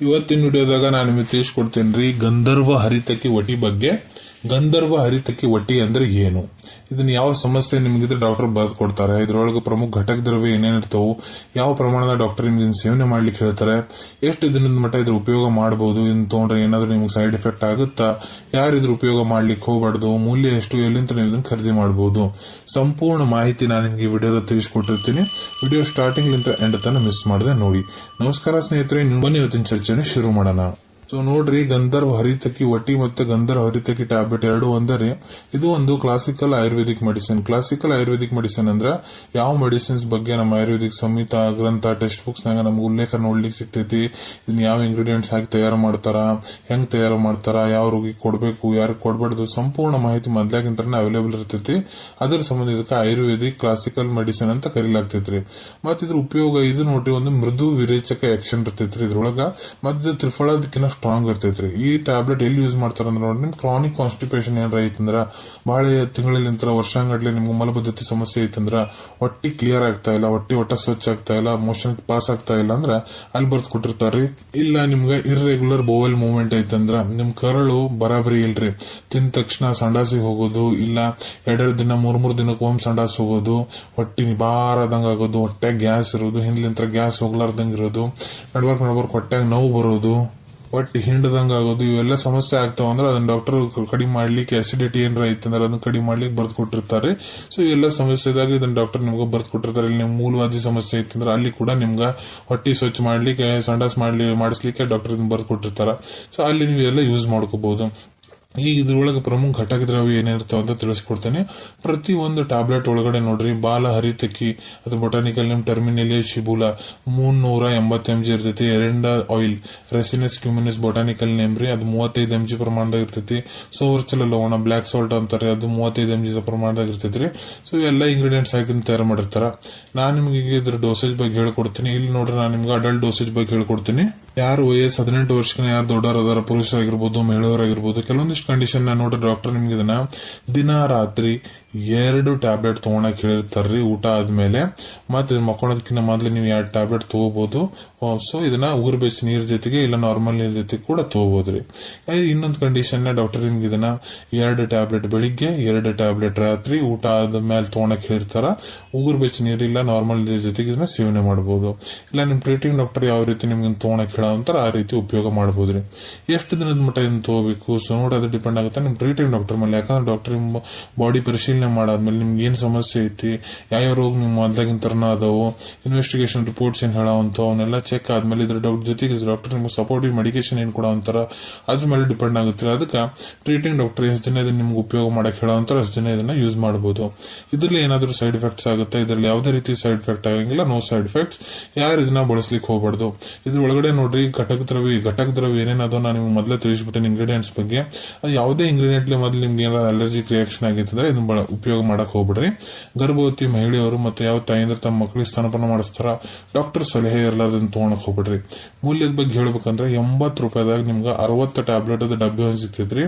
ಇವತ್ತಿನ ವಿಡಿಯೋದಾಗ ನಾನು ನಿಮಗೆ ತಿಳಿಸ್ಕೊಡ್ತೇನೆ ರೀ, ಗಂಧರ್ವ ಹರಿತಕ್ಕೆ ಒಟಿ ಬಗ್ಗೆ. ಗಂಧರ್ವ ಹರಿತಕ್ಕೆ ಒಟಿ ಅಂದ್ರೆ ಏನು? ಇದನ್ನ ಯಾವ ಸಮಸ್ಯೆ ನಿಮಗಿದ್ರೆ ಡಾಕ್ಟರ್ ಬರೆದು ಕೊಡ್ತಾರೆ. ಇದ್ರೊಳಗೆ ಪ್ರಮುಖ ಘಟಕ ದ್ರವ್ಯ ಏನೇನಿರ್ತಾವು ಯಾವ ಪ್ರಮಾಣದ ಡಾಕ್ಟರ್ ನಿಮ್ಗೆ ಸೇವನೆ ಮಾಡ್ಲಿಕ್ಕೆ ಹೇಳ್ತಾರೆ. ಎಷ್ಟು ದಿನದ ಮಟ್ಟ ಇದ್ರ ಉಪಯೋಗ ಮಾಡಬಹುದು ಇದನ್ನ ತೊಗೊಂಡ್ರೆ ಏನಾದರೂ ನಿಮ್ಗೆ ಸೈಡ್ ಎಫೆಕ್ಟ್ ಆಗುತ್ತಾ? ಯಾರು ಇದ್ರ ಉಪಯೋಗ ಮಾಡ್ಲಿಕ್ಕೆ ಹೋಗ್ಬಾರ್ದು? ಮೂಲ್ಯ ಎಷ್ಟು? ಎಲ್ಲಿಂದ ನೀವು ಇದನ್ನ ಖರೀದಿ ಮಾಡಬಹುದು ಸಂಪೂರ್ಣ ಮಾಹಿತಿ ನಾನು ನಿಮಗೆ ವಿಡಿಯೋದ ತಿಳಿಸ್ಕೊಟ್ಟಿರ್ತೀನಿ. ವಿಡಿಯೋ ಸ್ಟಾರ್ಟಿಂಗ್ ಎಂಡ್ ತನ ಮಿಸ್ ಮಾಡದೆ ನೋಡಿ. ನಮಸ್ಕಾರ ಸ್ನೇಹಿತರೆ, ನೀವು ಬನ್ನಿ ಇವತ್ತಿನ ಚರ್ಚೆನ ಶುರು ಮಾಡೋಣ. ಸೊ ನೋಡ್ರಿ, ಗಂಧರ್ವ ಹರಿತಕಿ ಒಟ್ಟಿ ಮತ್ತೆ ಗಂಧರ್ವ ಹರಿತಕಿ ಟ್ಯಾಬ್ಲೆಟ್ ಎರಡು ಒಂದರೆ. ಇದು ಒಂದು classical ayurvedic medicine classical ayurvedic medicine ಅಂದ್ರೆ ಯಾವ ಮೆಡಿಸಿನ್ಸ್ ಬಗ್ಗೆ ನಮ್ಮ ಆಯುರ್ವೇದಿಕ್ ಸಂಹಿತ ಗ್ರಂಥ ಟೆಕ್ಸ್ಟ್ ಬುಕ್ಸ್ ನಾಗ ನಮ್ಗೆ ಉಲ್ಲೇಖ ನೋಡ್ಲಿಕ್ಕೆ ಸಿಗ್ತೈತಿ. ಇದನ್ನ ಯಾವ ಇಂಗ್ರೀಡಿಯೆಂಟ್ಸ್ ಹಾಕಿ ತಯಾರು ಮಾಡ್ತಾರ, ಹೆಂಗ್ ತಯಾರು ಮಾಡ್ತಾರ, ಯಾವ ರೋಗಿ ಕೊಡಬೇಕು ಯಾರಿಗೆ ಕೊಡಬಾರ್ದು ಸಂಪೂರ್ಣ ಮಾಹಿತಿ ಮೊದ್ಲಾಗಿಂತನೇ ಅವೈಲೇಬಲ್ ಇರ್ತೈತಿ. ಅದರ ಸಂಬಂಧ ಇದಕ್ಕೆ ಆಯುರ್ವೇದಿಕ್ ಕ್ಲಾಸಿಕಲ್ ಮೆಡಿಸಿನ್ ಅಂತ ಕರೀಲಾಗ್ತೈತ್ರಿ. ಮತ್ತ ಇದ್ರ ಉಪಯೋಗ, ಇದು ನೋಡ್ರಿ, ಒಂದು ಮೃದು ವಿರೇಚಕ ಆಕ್ಷನ್ ಇರ್ತೈತ್ರಿ ಇದ್ರೊಳಗ. ತ್ರಿಫಳದ ತ್ರಿಫಲದಕ್ಕಿಂತ ಸ್ಟ್ರಾಂಗ್ ಇರ್ತೈತ್ರಿ. ಈ ಟ್ಯಾಬ್ಲೆಟ್ ಎಲ್ಲಿ ಯೂಸ್ ಮಾಡ್ತಾರಂದ್ರೆ ನೋಡಿ, ನಿಮ್ ಕ್ರಾನಿಕ್ ಕಾನ್ಸ್ಟಿಪೇಷನ್ ಏನಾರ ಐತಂದ್ರ ಬಹಳ ತಿಂಗಳಿಂದ ವರ್ಷಾಂಗಡ್ಲೆ ನಿಮ್ಗೆ ಮಲಬದ್ಧತೆ ಸಮಸ್ಯೆ ಐತಂದ್ರ, ಹೊಟ್ಟಿ ಕ್ಲಿಯರ್ ಆಗ್ತಾ ಇಲ್ಲ, ಹೊಟ್ಟಿ ಹೊಟ್ಟೆ ಸ್ವಚ್ಛ ಆಗ್ತಾ ಇಲ್ಲ ಮೋಷನ್ ಪಾಸ್ ಆಗ್ತಾ ಇಲ್ಲ ಅಂದ್ರೆ ಅಲ್ಲಿ ಬರ್ದ್ ಕೊಟ್ಟಿರ್ತಾರ್ರಿ. ಇಲ್ಲ ನಿಮ್ಗೆ ಇರ್ರೆಗ್ಯುಲರ್ ಬೋವೆಲ್ ಮೂವ್ಮೆಂಟ್ ಐತಂದ್ರ, ನಿಮ್ ಕರಳು ಬರಾಬರಿ ಇಲ್ರಿ. ತಿಂದ ತಕ್ಷಣ ಸಂಡಾಸಿಗೆ ಹೋಗೋದು, ಇಲ್ಲ ಎರಡೆರಡು ದಿನ, ಮೂರ್ ಮೂರ್ ದಿನಕ್ಕೆ ಒಮ್ಮೆ ಸಂಡಾಸ್ ಹೋಗೋದು, ಹೊಟ್ಟಿ ನಿಬಾರದಂಗ ಆಗೋದು ಹೊಟ್ಟೆ ಗ್ಯಾಸ್ ಇರೋದು, ಹಿಂದ್ಲಿಂತ್ರ ಗ್ಯಾಸ್ ಹೋಗ್ಲಾರ್ದಂಗೆ ಇರೋದು, ನಡ್ಬರ್ಕ್ ನಡ್ಬರ್ಕ್ ಹೊಟ್ಟೆಗೆ ನೋವು ಬರೋದು. ಒಟ್ಟು ಹಿಂಡದಂಗ ಆಗೋದು, ಇವೆಲ್ಲ ಸಮಸ್ಯೆ ಆಗ್ತಾವ ಅಂದ್ರೆ ಅದನ್ನ ಡಾಕ್ಟರ್ ಕಡಿಮೆ ಮಾಡ್ಲಿಕ್ಕೆ ಅಸಿಡಿಟಿ ಏನಾರ ಐತಂದ್ರೆ ಅದನ್ನ ಕಡಿಮೆ ಮಾಡ್ಲಿಕ್ಕೆ ಬರ್ದು ಕೊಟ್ಟಿರ್ತಾರೆ. ಸೊ ಇವೆಲ್ಲ ಸಮಸ್ಯೆದಾಗ ಇದನ್ನ ಡಾಕ್ಟರ್ ನಿಮ್ಗೆ ಬರ್ದು ಕೊಟ್ಟಿರ್ತಾರೆ. ಇಲ್ಲಿ ನಿಮ್ ಮೂಲವಾದಿ ಸಮಸ್ಯೆ ಐತಂದ್ರೆ ಅಲ್ಲಿ ಕೂಡ ನಿಮ್ಗೆ ಹೊಟ್ಟಿ ಸ್ವಚ್ಛ ಮಾಡ್ಲಿಕ್ಕೆ, ಸಂಡಾಸ್ ಮಾಡ್ಲಿ, ಮಾಡಿಸ್ಲಿಕ್ಕೆ ಡಾಕ್ಟರ್ ಇದನ್ನ ಬರ್ದು ಕೊಟ್ಟಿರ್ತಾರ. ಸೊ ಅಲ್ಲಿ ನೀವು ಎಲ್ಲ ಯೂಸ್ ಮಾಡ್ಕೋಬಹುದು ಈಗ ಇದ್ರೊಳಗೆ ಪ್ರಮುಖ ಘಟಕ ದ್ರವ್ಯ ಏನಿರ್ತಾವ ಅಂತ ತಿಳಿಸ್ಕೊಡ್ತೇನೆ. ಪ್ರತಿ ಒಂದು ಟ್ಯಾಬ್ಲೆಟ್ ಒಳಗಡೆ ನೋಡ್ರಿ, ಬಾಲ ಹರಿತಕ್ಕಿ ಅದು ಬೊಟಾನಿಕಲ್ ನೇಮ್ ಟರ್ಮಿನೇಲಿಯ ಶಿಬುಲ ಮುನ್ನೂರ ಎಂಬತ್ತು ಎಂ ಜಿ ಇರ್ತೈತಿ. Eranda oil Ricinus communis botanical name ರೀ, ಅದು ಮೂವತ್ತೈದು ಎಂ ಜಿ ಪ್ರಮಾಣದಾಗ ಇರ್ತೈತಿ. ಸೋರ್ಚಲ ಲವಣ ಬ್ಲಾಕ್ ಸಾಲ್ಟ್ ಅಂತಾರೆ, ಅದು ಮೂವತ್ತೈದು ಎಂ ಜಿ ಪ್ರಮಾಣದಾಗ ಇರ್ತೈತಿ ರೀ ಸೊ ಎಲ್ಲ ಇಂಗ್ರೀಡಿಯೆಂಟ್ಸ್ ಹಾಕಿ ತಯಾರು ಮಾಡಿರ್ತಾರ. ನಾನು ನಿಮ್ಗೆ ಈಗ ಇದ್ರ ಡೋಸೇಜ್ ಬಗ್ಗೆ ಹೇಳ್ಕೊಡ್ತೀನಿ. ಇಲ್ಲಿ ನೋಡ್ರಿ, ನಾನು ನಿಮ್ಗೆ ಅಡಲ್ಟ್ ಡೋಸೇಜ್ ಬಗ್ಗೆ ಹೇಳ್ಕೊಡ್ತೀನಿ. ಯಾರು ವಯಸ್ಸು ಹದಿನೆಂಟು ವರ್ಷಕ್ಕೆ ಯಾರು ದೊಡ್ಡವರದಾರ, ಪುರುಷರಾಗಿರ್ಬೋದು, ಮಹಿಳೆಯರಾಗಿರ್ಬೋದು ಕಂಡೀಷನ್ ನೋಡ್ರಿ ಡಾಕ್ಟರ್ ನಿಮ್ಗೆ ಇದನ್ನ ದಿನ ರಾತ್ರಿ ಎರಡು ಟ್ಯಾಬ್ಲೆಟ್ ತಗೊಳಕ್ ಹೇಳಿರ್ತಾರ್ರಿ, ಊಟ ಆದ್ಮೇಲೆ. ಮತ್ತೆ ಮಕ್ಕೊಳೋದಕ್ಕಿಂತ ಮೊದಲು ನೀವು ಎರಡು ಟ್ಯಾಬ್ಲೆಟ್ ತಗೋಬಹುದು ಸೊ ಇದನ್ನ ಉಗುರು ಬೆಚ್ಚ ನೀರ್ ಜೊತೆಗೆ ಇಲ್ಲ ನಾರ್ಮಲ್ ನೀರ್ ಜೊತೆಗೆ ಕೂಡ ತಗೋಬಹುದ್ರಿ ಇನ್ನೊಂದು ಕಂಡೀಷನ್ ಡಾಕ್ಟರ್ ನಿಮ್ಗೆ ಇದನ್ನ ಎರಡು ಟ್ಯಾಬ್ಲೆಟ್ ಬೆಳಿಗ್ಗೆ, ಎರಡು ಟ್ಯಾಬ್ಲೆಟ್ ರಾತ್ರಿ, ಊಟ ಆದ ಮೇಲೆ ತಗೊಳಕ್ ಹೇಳಿರ್ತಾರ. ಉಗುರು ಬೆಚ್ಚ ನೀರ್ ಇಲ್ಲ ನಾರ್ಮಲ್ ನೀರ್ ಜೊತೆಗೆ ಇದನ್ನ ಸೇವನೆ ಮಾಡಬಹುದು ಇಲ್ಲ, ನಿಮ್ ಟ್ರೀಟಿಂಗ್ ಡಾಕ್ಟರ್ ಯಾವ ರೀತಿ ನಿಮ್ಗೆ ತಗೊಳಕ್ ಹೇಳ ಅಂತಾರ, ಆ ರೀತಿ ಉಪಯೋಗ ಮಾಡಬಹುದ್ರಿ ಎಷ್ಟು ದಿನದ ಮಟ್ಟ ಇದನ್ನ ತಗೋಬೇಕು? ಸೊ ನೋಡಿ ಅದು ಡಿಪೆಂಡ್ ಆಗುತ್ತೆ. ನಿಮ್ ಟ್ರೀಟಿಂಗ್ ಡಾಕ್ಟರ್ ಮೇಲೆ ಯಾಕಂದ್ರೆ ಡಾಕ್ಟರ್ ನಿಮ್ಮ ಬಾಡಿ ಪರಿಶೀಲನೆ ಮಾಡಾದ್ಮೇಲೆ ನಿಮ್ಗೆ ಏನ್ ಸಮಸ್ಯೆ ಐತಿ ಯಾವ ರೋಗ ನಿಮ್ ಮೊದ್ಲಾಗಿನ ತರನ ಅದಾವು ಇನ್ವೆಸ್ಟಿಗೇಷನ್ ರಿಪೋರ್ಟ್ಸ್ ಏನ್ ಹೇಳೋವಂಥವು ಅವನ್ನೆಲ್ಲ ಚೆಕ್ ಆದ್ಮೇಲೆ ಇದ್ರ ಡಾಕ್ಟರ್ ಜೊತೆಗೆ ಡಾಕ್ಟರ್ ನಿಮ್ಗೆ ಸಪೋರ್ಟಿವ್ ಮೆಡಿಕೇಶನ್ ಏನ್ ಕೊಡೋಂತಾರ ಅದ್ರ ಮೇಲೆ ಡಿಪೆಂಡ್ ಆಗುತ್ತೆ. ಅದಕ್ಕೆ ಟ್ರೀಟಿಂಗ್ ಡಾಕ್ಟರ್ ಎಷ್ಟು ದಿನ ಇದನ್ನ ನಿಮ್ಗೆ ಉಪಯೋಗ ಮಾಡಕ್ ಹೇಳೋಂತಾರ ಅಷ್ಟು ದಿನ ಇದನ್ನ ಯೂಸ್ ಮಾಡಬಹುದು ಇದ್ರಲ್ಲಿ ಏನಾದರೂ ಸೈಡ್ ಎಫೆಕ್ಟ್ಸ್ ಆಗುತ್ತೆ? ಇದ್ರಲ್ಲಿ ಯಾವುದೇ ರೀತಿ ಸೈಡ್ ಎಫೆಕ್ಟ್ ಆಗಂಗಿಲ್ಲ ನೋ ಸೈಡ್ ಎಫೆಕ್ಟ್ಸ್ ಯಾರು ಇದನ್ನ ಬಳಸ್ಲಿಕ್ಕೆ ಹೋಗ್ಬಾರ್ದು? ಇದ್ರ ಒಳಗಡೆ ನೋಡ್ರಿ ಘಟಕ ದ್ರವ್ಯ ಘಟಕ ದ್ರವ್ಯ ಏನೇನದೋ ನಾನು ನಿಮ್ಗೆ ಮೊದಲೇ ತಿಳಿಸ್ಬಿಟ್ಟೆ ಇಂಗ್ರೀಡಿಯೆಂಟ್ಸ್ ಬಗ್ಗೆ. ಯಾವುದೇ ಇಂಗ್ರೀಡಿಯೆಂಟ್ ಮೊದಲು ನಿಮ್ಗೆ ಏನಾದ್ರು ಅಲರ್ಜಿಕ್ ರಿಯಾಕ್ಷನ್ ಆಗಿತ್ತಂದ್ರೆ ಇದನ್ನ ಬಳ- ಉಪಯೋಗ ಮಾಡಕ್ ಹೋಗ್ಬಿಡ್ರಿ. ಗರ್ಭವತಿ ಮಹಿಳೆಯರು ಮತ್ತೆ ಯಾವ ತಾಯಿಂದ ತಮ್ಮ ಮಕ್ಕಳಿಗೆ ಸ್ತನಪಾನ ಮಾಡಿಸ್ತಾರ ಡಾಕ್ಟರ್ ಸಲಹೆ ಇರಲಾರ್ದನ್ನ ತಗೊಳಕ್ ಹೋಗ್ಬಿಡ್ರಿ. ಮೂಲ್ಯದ ಬಗ್ಗೆ ಹೇಳ್ಬೇಕಂದ್ರೆ ಎಂಬತ್ ರೂಪಾಯಿದಾಗ ನಿಮ್ಗೆ ಅರವತ್ತು ಟ್ಯಾಬ್ಲೆಟ್ ಅದ ಡಬ್ಬಿ ಒಂದು ಸಿಗ್ತೈತ್ರಿ.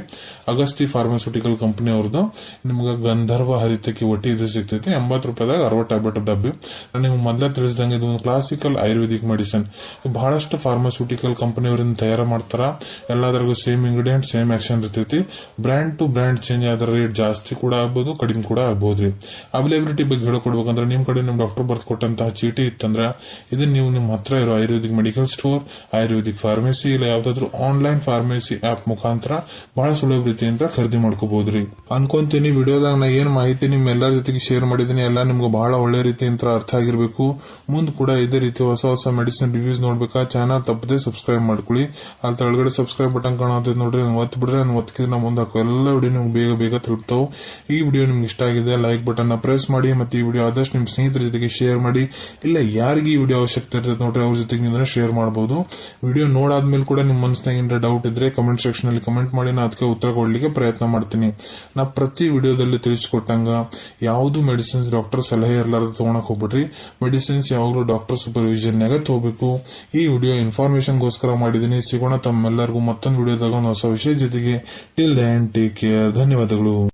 ಅಗಸ್ತಿ ಫಾರ್ಮಾಸ್ಯೂಟಿಕಲ್ ಕಂಪನಿ ಅವ್ರದ್ದು ನಿಮ್ಗೆ ಗಂಧರ್ವ ಹರಿತಕ್ಕೆ ಒಟ್ಟಿ ಇದು ಸಿಗ್ತೈತಿ. ಎಂಬತ್ತು ರೂಪಾಯಿದಾಗ ಅರವತ್ತು ಟ್ಯಾಬ್ಲೆಟ್ ಡಬ್ಬಿ ನಾನು ನಿಮ್ಗೆ ಮೊದಲೇ ತಿಳಿಸಿದಂಗೆ ಇದು ಕ್ಲಾಸಿಕಲ್ ಆಯುರ್ವೇದಿಕ್ ಮೆಡಿಸಿನ್ ಬಹಳಷ್ಟು ಫಾರ್ಮಾಸ್ಯೂಟಿಕಲ್ ಕಂಪನಿಯವರಿಂದ ತಯಾರು ಮಾಡ್ತಾರ. ಎಲ್ಲದರಿಗೂ ಸೇಮ್ ಇಂಗ್ರೀಡಿಯಂಟ್ ಸೇಮ್ ಆಕ್ಷನ್ ಇರ್ತೈತಿ. ಬ್ರ್ಯಾಂಡ್ ಟು ಬ್ರ್ಯಾಂಡ್ ಚೇಂಜ್ ಆದ್ರೆ ರೇಟ್ ಜಾಸ್ತಿ ಕೂಡ ಆಗ್ಬೋದು, ಕಡಿಮೆ ಕೂಡ ಆಗ್ಬೋದ್ರಿ ಅವೈಲೇಬಿಲಿಟಿ ಬಗ್ಗೆ ಹೇಳ್ಕೊಡ್ಬೇಕಂದ್ರೆ ನಿಮ್ಮ ಕಡೆ ನಿಮ್ಮ ಡಾಕ್ಟರ್ ಬರ್ದು ಕೊಟ್ಟಂತಹ ಚೀಟಿ ಇತ್ತಂದ್ರೆ ಇದನ್ನ ನೀವು ನಿಮ್ಮ ಹತ್ರ ಇರೋ ayurvedic medical store ayurvedic pharmacy ಇಲ್ಲ ಯಾವ್ದಾದ್ರು ಆನ್ಲೈನ್ ಫಾರ್ಮಸಿ ಆಪ್ ಮುಖಾಂತರ ಬಹಳ ಸುಲಭ ರೀತಿಯಿಂದ ಖರೀದಿ ಮಾಡ್ಕೋಬಹುದ್ರಿ ಅನ್ಕೊಂತೀನಿ, ವಿಡಿಯೋದಾಗ ನಾ ಏನ್ ಮಾಹಿತಿ ನಿಮ್ ಎಲ್ಲರ ಜೊತೆಗೆ ಶೇರ್ ಮಾಡಿದೀನಿ ಎಲ್ಲ ನಿಮ್ಗೆ ಬಹಳ ಒಳ್ಳೆ ರೀತಿಯಿಂದ ಅರ್ಥ ಆಗಿರ್ಬೇಕು. ಮುಂದ್ ಕೂಡ ಇದೇ ರೀತಿ ಹೊಸ ಹೊಸ ಮೆಡಿಸಿನ್ ರಿವ್ಯೂಸ್ ನೋಡ್ಬೇಕಾ ಚಾನಲ್ ತಪ್ಪದೆ ಸಬ್ಸ್ಕ್ರೈಬ್ ಮಾಡ್ಕೊಳ್ಳಿ. ಅಲ್ಲಿ ತಳಗಡೆ ಸಬ್ಸ್ಕ್ರೈಬ್ ಬಟನ್ ಕಾಣುತ್ತೆ ನೋಡ್ರಿ ಒತ್ತು ಒತ್ತಿ ಬಿಡ್ರಿ ಅದನ್ನ ಒತ್ತಿದ್ರೆ ನಾವು ಮುಂದೆ ಹಾಕೋ ಎಲ್ಲ ವಿಡಿಯೋ ನಿಮ್ಗೆ ಬೇಗ ಬೇಗ ತಲುಪ್ತಾವೆ ಈ ವಿಡಿಯೋ ನಿಮ್ಗೆ ಇಷ್ಟ ಆಗಿದೆ ಲೈಕ್ ಬಟನ್ನ ಪ್ರೆಸ್ ಮಾಡಿ ಮತ್ತೆ ಈ ವಿಡಿಯೋ ಆದಷ್ಟು ನಿಮ್ಮ ಸ್ನೇಹಿತರ ಜೊತೆಗೆ ಶೇರ್ ಮಾಡಿ. ಇಲ್ಲ ಯಾರಿಗೆ ಈ ವಿಡಿಯೋ ಅವಶ್ಯಕತೆ ಇರ್ತದೆ ನೋಡ್ರಿ ಅವ್ರ ಜೊತೆಗೆ ನೀವು ಶೇರ್ ಮಾಡಬಹುದು ವಿಡಿಯೋ ನೋಡಾದ್ಮೇಲೆ ಕೂಡ ನಿಮ್ಮ ಮನಸ್ಸಿನಾಗ ಏನಾರ ಡೌಟ್ ಇದ್ರೆ ಕಮೆಂಟ್ ಸೆಕ್ಷನ್ ಅಲ್ಲಿ ಕಮೆಂಟ್ ಮಾಡಿ, ನಾ ಅದಕ್ಕೆ ಉತ್ತರ ಕೊಡಲಿಕ್ಕೆ ಪ್ರಯತ್ನ ಮಾಡ್ತೀನಿ. ನಾ ಪ್ರತಿ ವಿಡಿಯೋದಲ್ಲಿ ತಿಳಿಸ್ಕೊಟ್ಟಂಗ ಯಾವುದು ಮೆಡಿಸಿನ್ಸ್ ಡಾಕ್ಟರ್ ಸಲಹೆ ಇರಲಾರ್ದು ತಗೊಳಕ್ ಹೋಗ್ಬಿಡ್ರಿ. ಮೆಡಿಸಿನ್ಸ್ ಯಾವಾಗಲೂ ಡಾಕ್ಟರ್ ಸೂಪರ್ವಿಷನ್ ನಾಗ ತಗೋಬೇಕು. ಈ ವಿಡಿಯೋ ಇನ್ಫಾರ್ಮೇಶನ್ ಗೋಸ್ಕರ ಮಾಡಿದೀನಿ ಸಿಗೋಣ ತಮ್ಮೆಲ್ಲರಿಗೂ ಮತ್ತೊಂದು ವಿಡಿಯೋದಾಗ ಒಂದು ಹೊಸ ವಿಷಯ ಜೊತೆಗೆ. ಟಿಲ್ ದನ್ ಟೇಕ್ ಕೇರ್ ಧನ್ಯವಾದಗಳು.